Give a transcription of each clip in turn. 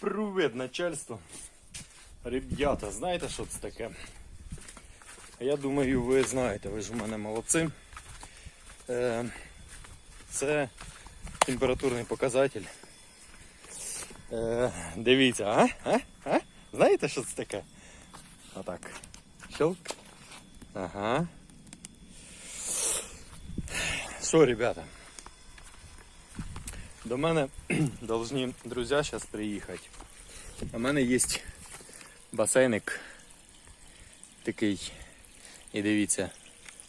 Привіт, начальство. Ребята, знаєте, що це таке? Я думаю, ви знаєте, ви ж у мене молодці. Е, Це температурний показатель. Е, Дивіться, а? а? а? Знаєте, що це таке? Отак. Щелк. Ага. Що, ребята? До мене должны друзі зараз приїхати. У мене є басейник такий. І дивіться,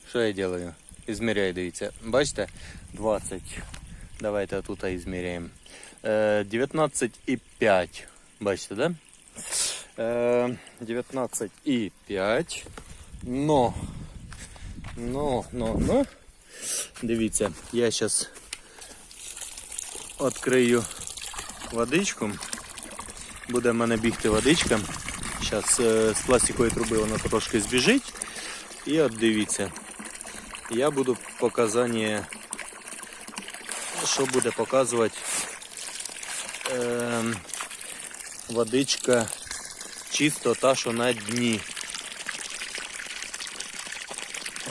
що я делаю? Ізміряю, дивіться. Бачите? 20. Давайте тут ізміряємо. Е, 19,5. Бачите, да? Е, 19,5. Но. Но, но, но. Дивіться, я зараз відкрию водичку. Буде в мене бігти водичка. Зараз з пластикової труби вона трошки збіжить. І от дивіться. Я буду показання, що буде показувати е, водичка чисто та, що на дні.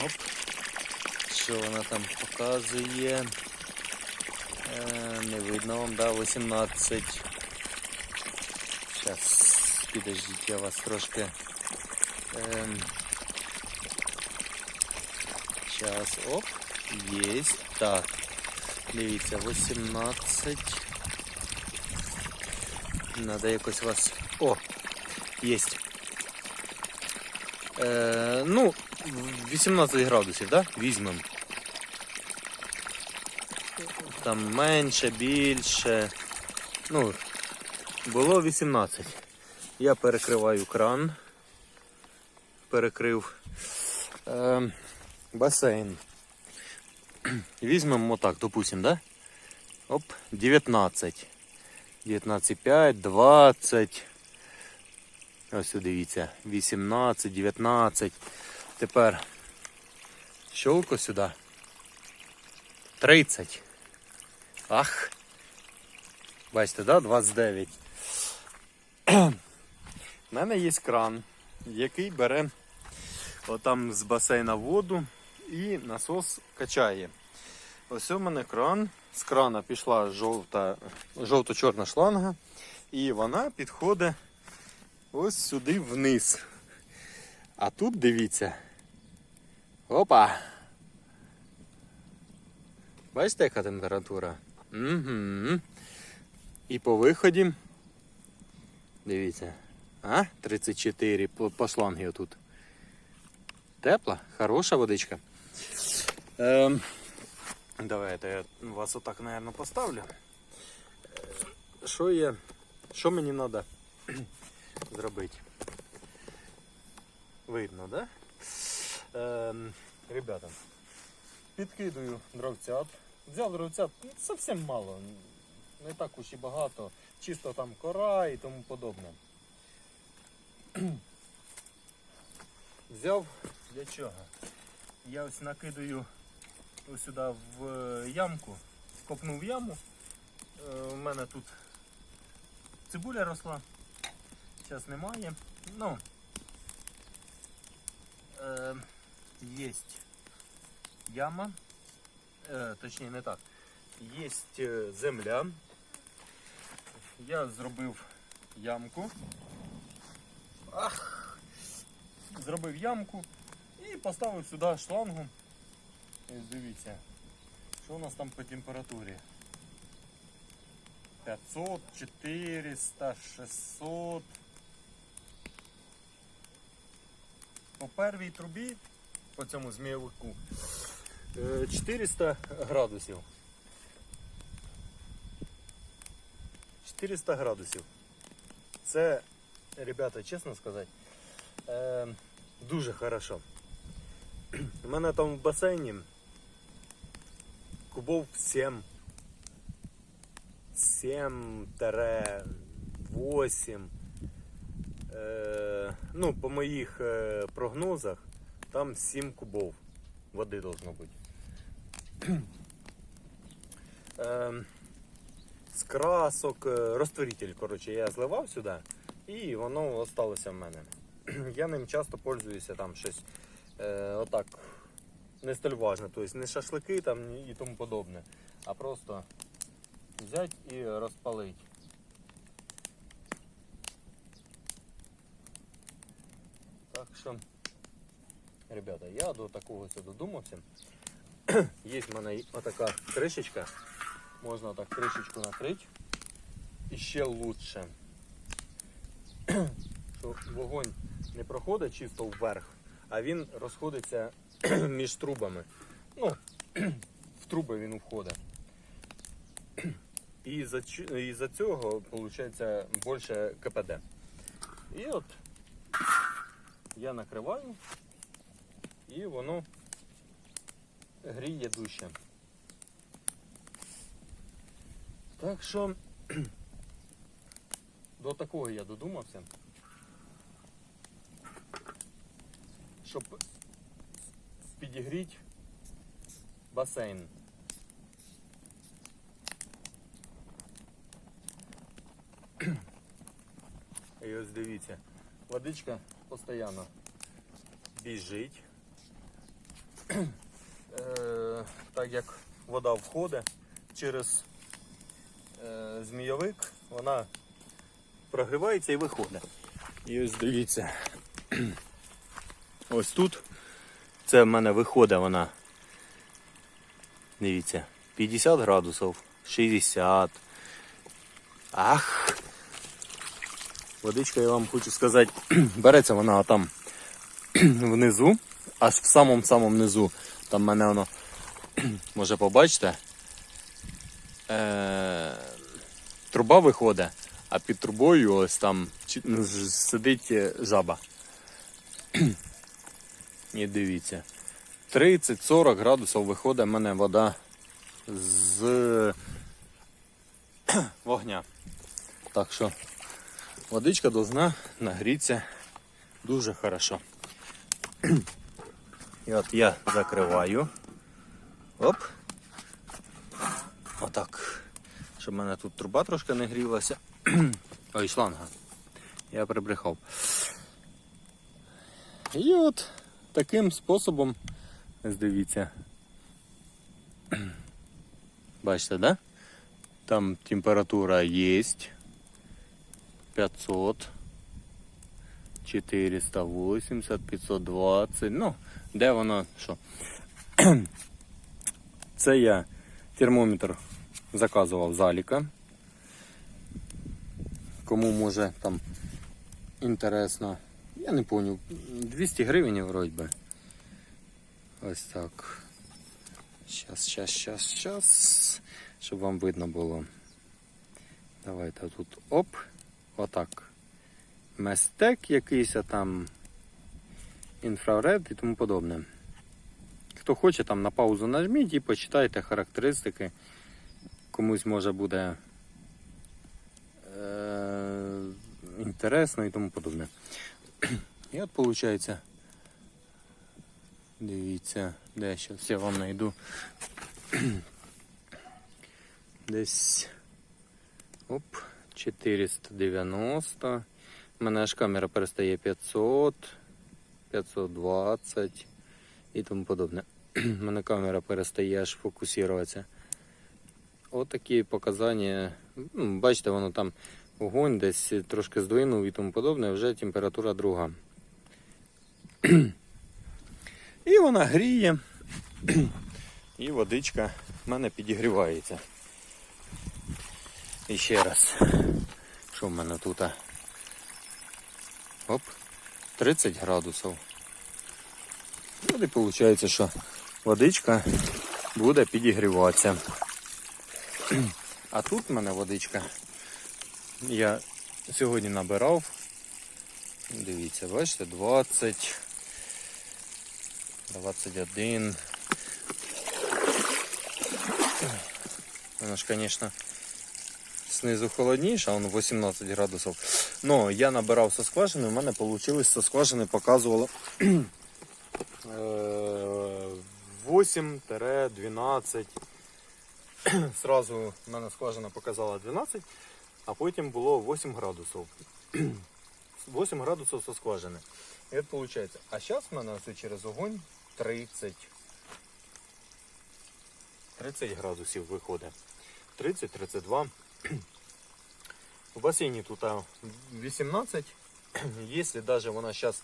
Оп. Що вона там показує? Е, не видно вам, да, 18. Сейчас, підождіть, я вас трошки. Ем, Сейчас, оп, есть. Так, дивіться, 18. Надо якось вас. О, есть. Е, ну, 18 градусів, да? Візьмемо. Там менше, більше. Ну, було 18. Я перекриваю кран. Перекрив е, басейн. Візьмемо так, допустим, да? Оп, 19. 19,5, 20. Ось дивіться. 18, 19. Тепер щелку сюди. 30. Ах. Бачите, да? 29. У мене є кран, який бере отам з басейна воду і насос качає. Ось у мене кран. З крана пішла жовта, жовто-чорна шланга, і вона підходить ось сюди вниз. А тут дивіться. Опа! Бачите, яка температура? Угу. І по виході. Дивіться. А? 34 по, шлангі отут. Тепла, хороша водичка. Ем, давайте я вас отак, мабуть, поставлю. Що є? Що мені треба зробити? Видно, да? Ем, ребята, підкидую дровцят. Взяв ну, зовсім мало, не так уж і багато, чисто там кора і тому подобне. Взяв для чого? Я ось накидаю ось сюди в е, ямку, копнув яму. Е, У мене тут цибуля росла, зараз немає. Ну, е, є яма, точніше не так, є е, земля. Я зробив ямку. Ах! Зробив ямку і поставив сюди шлангу. Ось дивіться, що у нас там по температурі. 500, 400, 600. По первій трубі, по цьому змійовику, 400 градусів. 400 градусів. Це, ребята, чесно сказати, е, дуже хорошо. У мене там в басейні кубов 7. 7-8. Е, ну, по моїх е, прогнозах, там 7 кубов води должно бути. Е, з красок, е, розтворитель, коротше, я зливав сюди і воно осталося в мене. Я ним часто пользуюся там щось е, отак не столь важне, тобто не шашлики там і тому подобне, а просто взяти і розпалити. Так що, ребята, я до такого додумався. Є в мене отака кришечка. Можна так кришечку накрити. І ще лучше. Що вогонь не проходить чисто вверх, а він розходиться між трубами. Ну, в труби він входить. І за, і за цього виходить більше КПД. І от я накриваю і воно гріє дужче. Так що до такого я додумався. Щоб підігріти басейн. І ось дивіться, водичка постійно біжить. Е, так як вода входить через е, змійовик, вона прогрівається і виходить. І ось дивіться. Ось тут це в мене виходить вона. Дивіться, 50 градусів, 60. Ах! Водичка, я вам хочу сказати, береться вона там внизу, аж в самому-самому низу. Там мене воно може побачите. Е, труба виходить, а під трубою ось там ну, сидить е, жаба. І дивіться. 30-40 градусів виходить в мене вода з вогня. Так що водичка должна нагрітися дуже хорошо. І от я закриваю. Оп. Отак. Щоб в мене тут труба трошки не грілася. Ой, шланга. Я прибрехав. І от таким способом, ось дивіться. Бачите, да? Там температура є. 500. 480, 520. Ну, де воно що? Це я термометр заказував з Аліка. Кому може там інтересно. Я не понял. 200 гривень вроді би. Ось так. Щас, щас, щас, щас. Щоб вам видно було. Давайте тут оп. Отак местек якийсь а там інфраред і тому подобне. Хто хоче, там на паузу нажміть і почитайте характеристики. Комусь може буде е- інтересно і тому подобне. І от виходить, дивіться, де зараз я вам знайду. Десь оп, 490. Мене аж камера перестає 500, 520 і тому подобне. У мене камера перестає аж фокусуватися. От показання. Ну, бачите, воно там вогонь десь трошки здвинув і тому подобне, вже температура друга. І вона гріє. І водичка в мене підігрівається. І ще раз, що в мене тут? Оп, 30 градусів. Ну, і виходить, що водичка буде підігріватися. А тут в мене водичка. Я сьогодні набирав. Дивіться, бачите, 20, 21. Вона ж, звісно, знизу холодніше, а воно 18 градусів. Ну, я набирав со скважини, у мене вийшло со скважини показувало е, 8-12 сразу в мене скважина показала 12, а потім було 8 градусів. 8 градусів со скважини. І от виходить. А зараз в мене ось через огонь 30. 30 градусів виходить. 30-32. В басейні тут 18. Якщо навіть вона зараз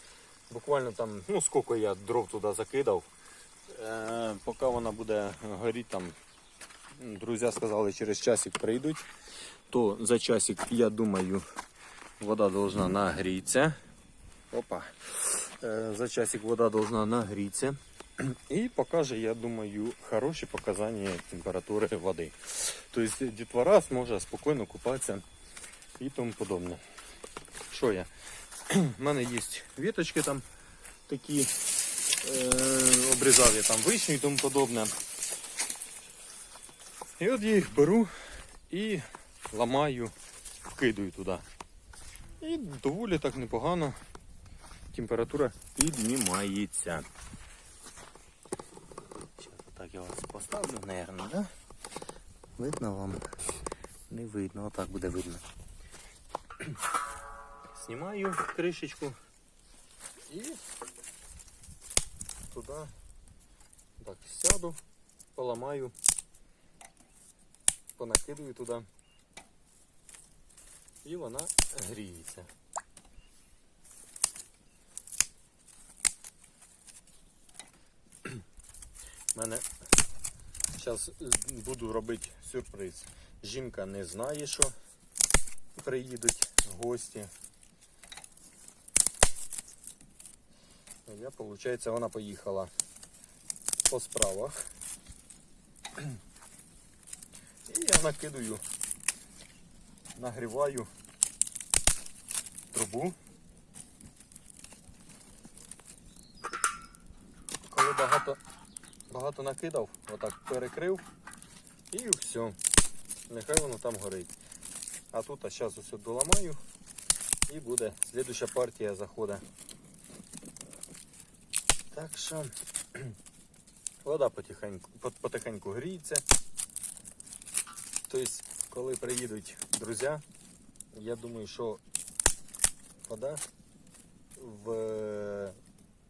буквально там, ну скільки я дров туди закидав, е, поки вона буде горіти там, друзі сказали, через часик прийдуть, то за часик, я думаю, вода должна нагріться. Опа. Е, За часик вода должна нагріться. І покаже, я думаю, хороші показання температури води. Тобто дітвора зможе спокійно купатися і тому подобне. Що я? У мене є віточки там такі, е, обрізав я там вишню і тому подобне. І от я їх беру і ламаю, вкидаю туди. І доволі так непогано температура піднімається. Так я вас поставлю, наверное, да? Видно вам? Не видно, отак буде видно. Знімаю кришечку і туди так сяду, поламаю, понакидую туди. І вона гріється. У мене зараз буду робити сюрприз. Жінка не знає, що приїдуть гості. Я, виходить, вона поїхала по справах. І я накидаю, нагріваю трубу. Коли багато, багато накидав, отак перекрив і все. Нехай воно там горить. А тут а зараз усе доламаю і буде слідуща партія заходить. Так що вода потихеньку, по- потихеньку гріється. Тобто, коли приїдуть друзі, я думаю, що вода в е,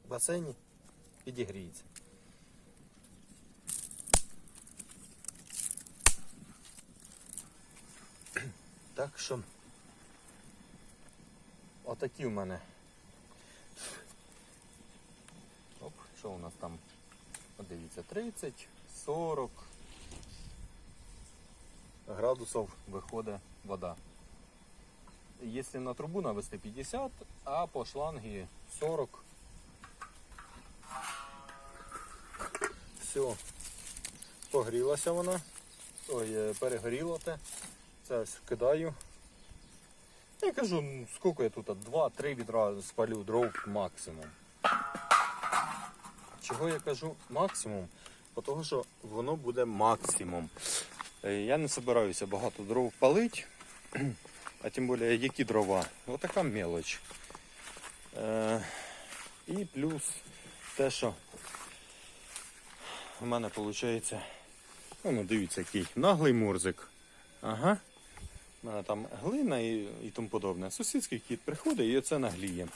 басейні підігріється. Так що отакі в мене. Оп, що у нас там? Дивіться, 30, 40 градусів виходить вода. Якщо на трубу навести 50, а по шлангі 40. Все, погрілася вона. Ой, е, перегоріло те. Це ось кидаю. Я кажу, ну, скільки я тут? 2-3 відра спалю дров максимум. Чого я кажу максимум? Того, що воно буде максимум. Е, Я не збираюся багато дров палити, а тим більше які дрова. Отака мелоч. Е, і плюс те, що в мене виходить, ну дивіться, який наглий мурзик. Ага. Там глина і, і тому подобне. Сусідський кіт приходить і оце нагліє.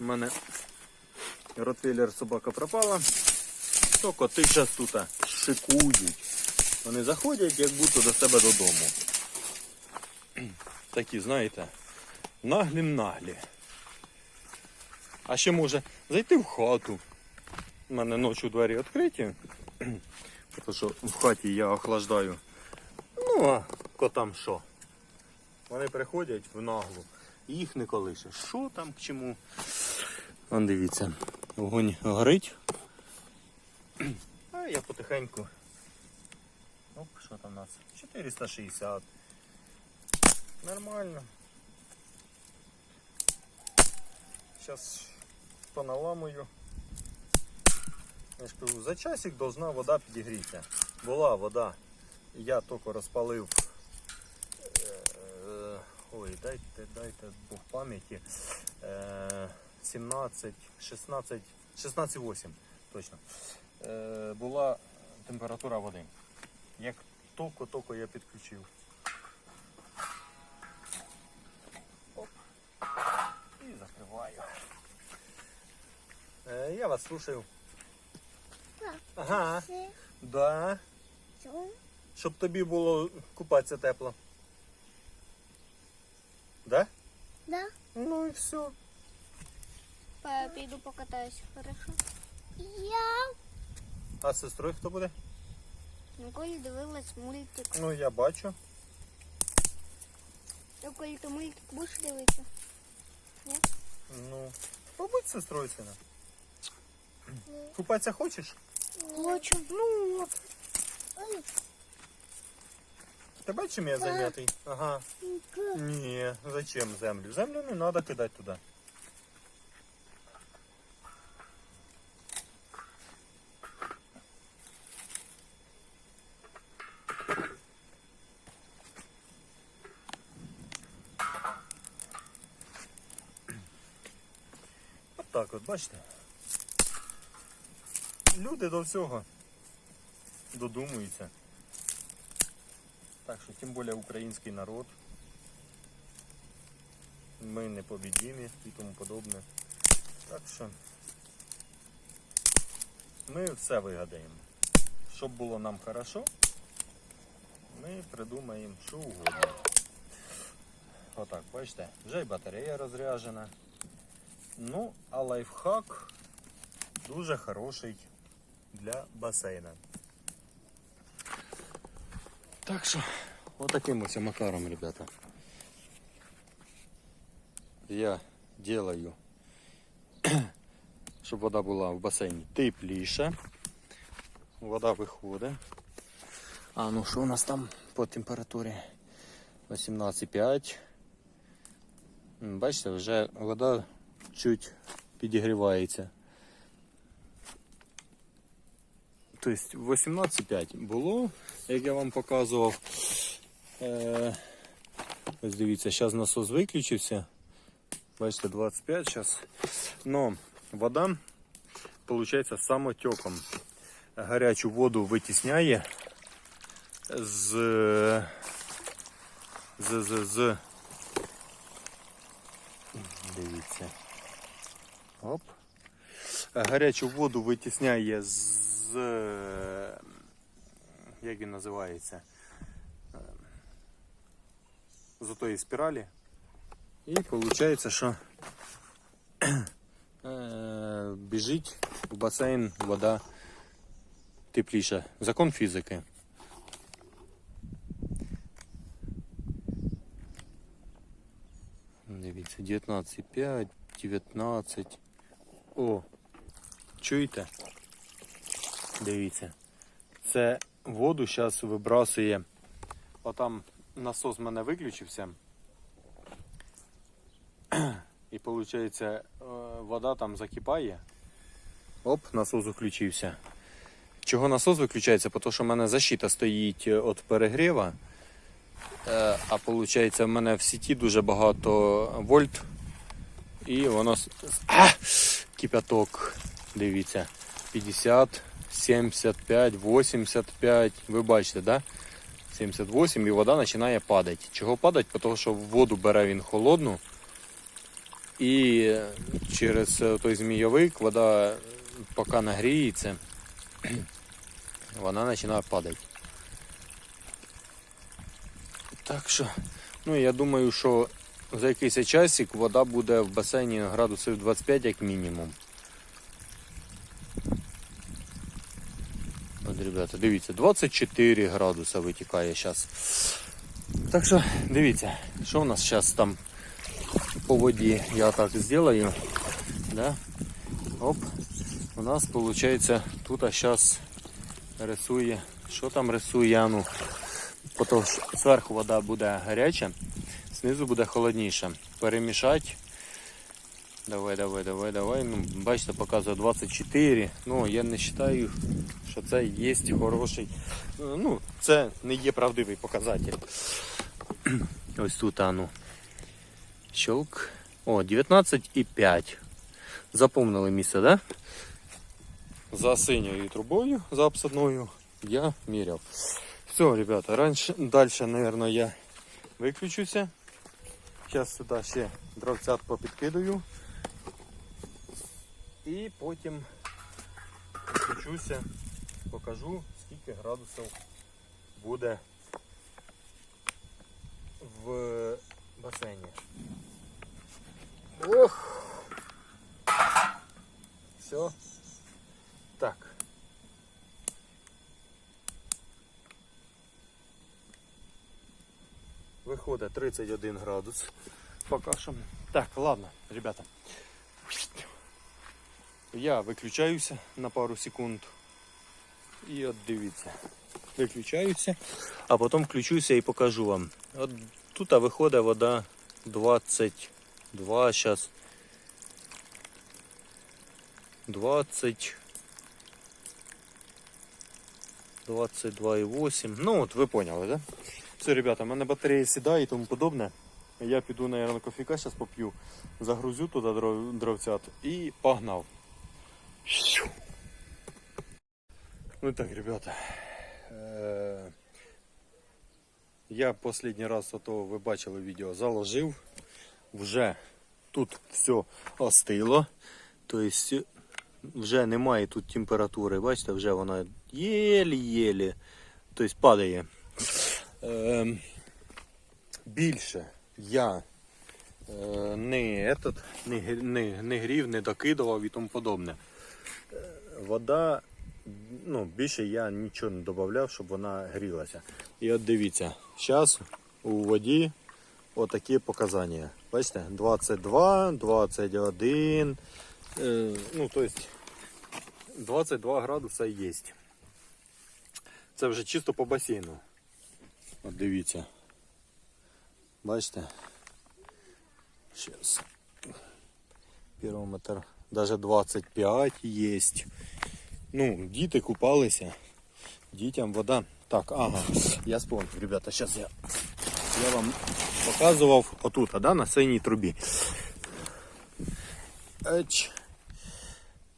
У мене ротвейлер собака пропала. То коти зараз тут шикують. Вони заходять, як будто до себе додому. Такі, знаєте, наглі-наглі. А ще може зайти в хату. У мене ночі двері відкриті. Тому що в хаті я охлаждаю. Ну, а котам що? Вони приходять в наглу, їх не колише. Що там к чому? Вон дивіться, вогонь горить. А я потихеньку. Оп, що там у нас? 460. Нормально. Зараз поналамую. Я ж кажу, за часик должна вода підігрітися. Була вода. Я тільки розпалив. е, Ой, дайте, дайте Бог пам'яті. е, 17, 16, 16,8 точно. Е, Була температура води. Як тільки-тільки я підключив. Оп. І закриваю. Е, я вас слушаю. Ага. Да. Що? Щоб тобі було купатися тепло. Да? Да. Ну і все. Піду покатаюся, хорошо? Я А з сестрою хто буде? Ніколи дивилась мультик. Ну я бачу. А коли ти мультик будеш дивитися? Ну, побудь з сестрою сина. Ні. Купатися хочеш? Хочу. Ну от. Ой, Тебе чим я зайнятий? Ага. Ні, зачем землю? Землю не треба кидати туди. От так от, бачите? Люди до всього додумуються. Так що, тим більше український народ. Ми непобідімі і тому подобне. Так що ми все вигадаємо. Щоб було нам хорошо, ми придумаємо що угодно. Отак, бачите, вже й батарея розряджена. Ну, а лайфхак дуже хороший для басейна. Так що, отаким ось макаром, ребята. Я делаю, щоб вода була в басейні тепліша. Вода виходить. А ну що у нас там по температурі? 18,5. Бачите, вже вода чуть підігрівається. Тобто 18,5 було, як я вам показував. Е, ось дивіться, зараз насос виключився. Бачите, 25 зараз. Но вода, виходить, самотеком. Гарячу воду витісняє з, з, з, з. Дивіться. Оп. Гарячу воду витісняє з. Як він називається? Е, З отої спіралі. І виходить, що е, біжить в басейн вода тепліша. Закон фізики. Дивіться, 19,5, 19. О, чуєте? Дивіться. Це воду зараз вибрасує. Отам насос в мене виключився. І виходить, вода там закипає. Оп, насос включився. Чого насос виключається? Тому що в мене защита стоїть від перегріва. Е, А виходить, в мене в сіті дуже багато вольт. І воно а! кипяток. Дивіться. 50, 75, 85. Ви бачите, да? 78 і вода починає падати. Чого падати? Тому що воду бере він холодну. І через е, той змійовик вода поки нагріється, вона починає падати. Так що, ну я думаю, що за якийсь часик вода буде в басейні градусів 25 як мінімум. Ребята, дивіться, 24 градуса витікає зараз. Так що, дивіться, що у нас зараз там по воді я так сделаю. Да? Оп. У нас получается тут сейчас рисує. Що там рисує? А Ну, Потому зверху вода буде гаряча, знизу буде холодніша. Перемішати. Давай, давай, давай, давай. Ну, бачите, показує 24. Ну, я не вважаю, що це є хороший. Ну, це не є правдивий показатель. Ось тут, а ну. Щелк. О, 19,5. Заповнили місце, да? За синьою трубою, за обсадною. я міряв. Все, ребята, раньше, дальше, наверное, я виключуся. Зараз сюди ще дровцят попідкидаю. І потім включуся, покажу, скільки градусів буде в басейні. Ох! Все. Так. Виходить 31 градус. Поки що. Так, ладно, ребята. Я виключаюся на пару секунд. І от дивіться. Виключаюся, а потім включуся і покажу вам. От тут виходить вода 22, зараз 20. 22,8. Ну от ви поняли, да? Все, ребята, в мене батарея сідає і тому подобне. Я піду, наверное, кофійка зараз поп'ю, загрузю туди дров- дровцят і погнав. Ну так, ребята. Е, Я останній раз, ото ви бачили відео, заложив. Вже тут все остило. Тобто вже немає тут температури. Бачите, вже вона єлі-єлі. Тобто падає. Е, більше я е, не, этот, не, не, не грів, не докидував і тому подобне. Вода, ну, більше я нічого не додавав, щоб вона грілася. І от дивіться, зараз у воді отакі показання. Бачите, 22, 21, е, ну, тобто 22 градуса є. Це вже чисто по басейну. От дивіться. Бачите? Сейчас. Пірометр. Даже 25 є. Ну, діти купалися. Дітям вода. Так, ага. Я вспомнив, ребята, зараз я, я вам показував отут, да, на синій трубі. Еч.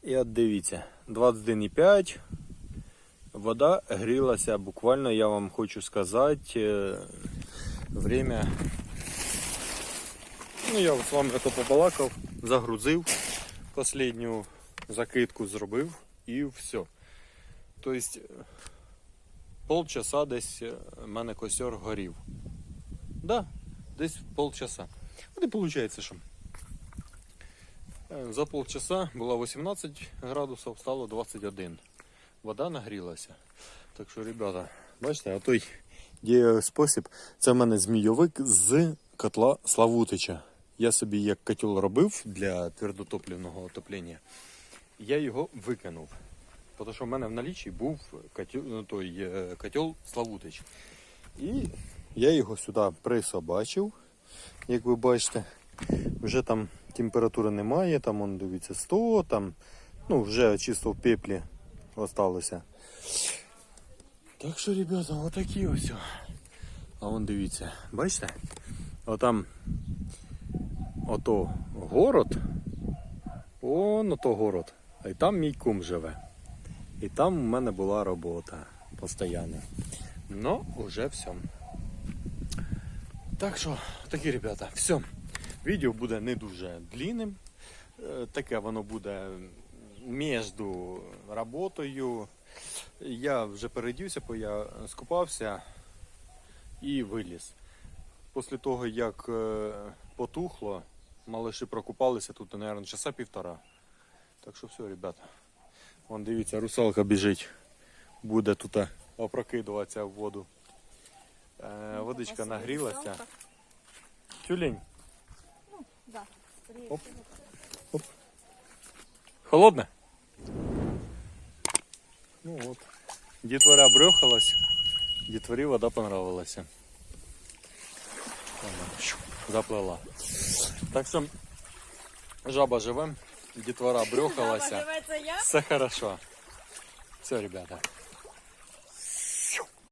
І от дивіться, 21,5. Вода грілася буквально, я вам хочу сказати, е, время. Ну, я з вами то побалакав, загрузив, останню закидку зробив і все. Тобто полчаса десь е, в мене костер горів. Да, десь полчаса. От і виходить, що е, за полчаса було 18 градусів, стало 21. Вода нагрілася. Так що, ребята, бачите, а той діє спосіб. Це в мене змійовик з котла Славутича. Я собі як котел робив для твердотопливного отоплення. Я його викинув. Тому що в мене в налічі був котел, ну, той, е, котел Славутич. І я його сюди присобачив. Як ви бачите, вже там температури немає, там он дивіться 100, там, ну вже чисто в пеплі осталося. Так що, ребята, отакі ось. А вон дивіться, бачите? Отам ото город. Он ото город. Й там мій кум живе. І там у мене була робота постійна. Ну, уже все. Так що, такі, ребята, все. Відео буде не дуже длинним. Е, Таке воно буде між роботою. Я вже передівся, бо я скупався і виліз. Після того, як е, потухло, малиші прокупалися тут, мабуть, часа півтора. Так що все, ребята. Вон дивіться, русалка біжить. Буде тут опрокидуватися в воду. Е, водичка нагрілася. Тюлень, Да. Оп. холодне? Ну от. Дітвора брехалась, дітворі вода понравилася. Заплила. Так що жаба живе, дітвора брюхалася. Все хорошо. Все, ребята.